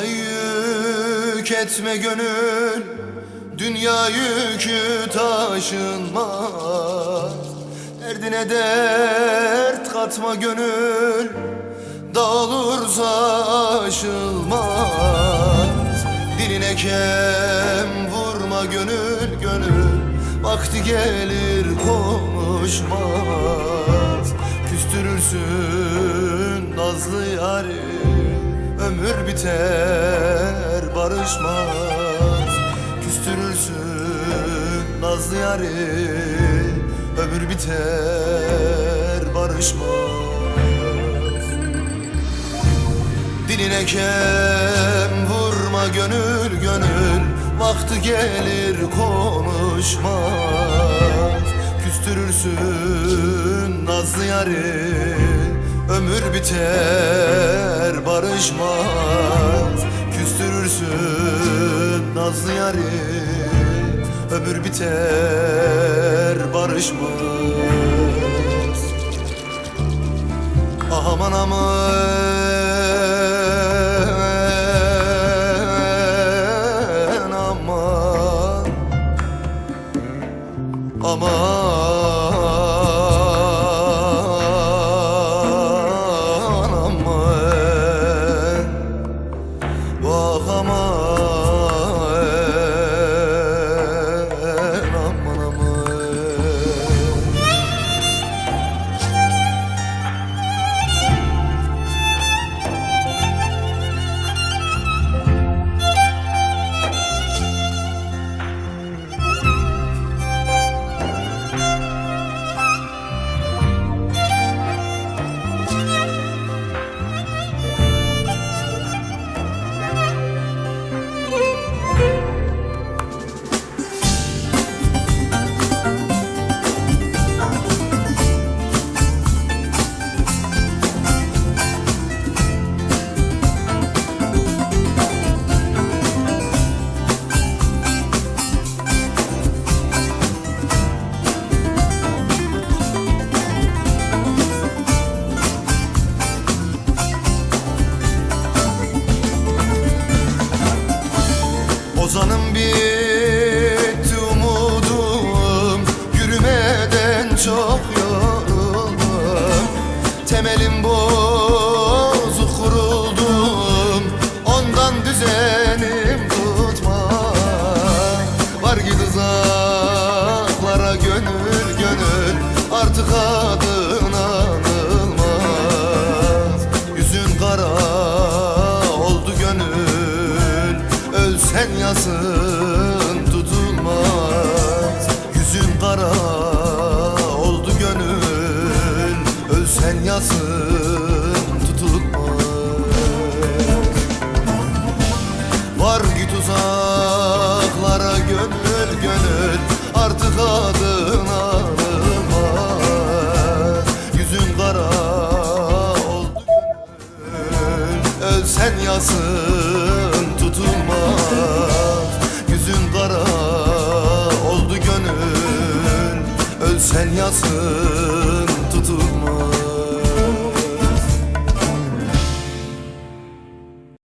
Yük etme gönül Dünya yükü taşınmaz. Derdine dert katma gönül Dağılırsa aşılmaz. Diline kem vurma gönül gönül Vakti gelir konuşmaz. Küstürürsün nazlı yari Ömür biter barışmaz. Küstürürsün nazlı yari Ömür biter barışmaz. Diline kem vurma gönül gönül Vakti gelir konuşmaz. Küstürürsün nazlı yari Ömür biter barışmaz Küstürürsün nazlı yari Ömür biter barışmaz. Aman aman Bozuk kuruldum Ondan düzenim tutma Var git gönül gönül Artık adın anılmaz. Yüzün kara oldu gönül Ölsen yasın tutulmaz. Yüzün kara oldu gönül Ölsen yasın git uzaklara gönül gönül Artık adın anılmaz Yüzün kara oldu gönül Ölsen yasın tutulmaz. Yüzün kara oldu gönül Ölsen yasın tutulmaz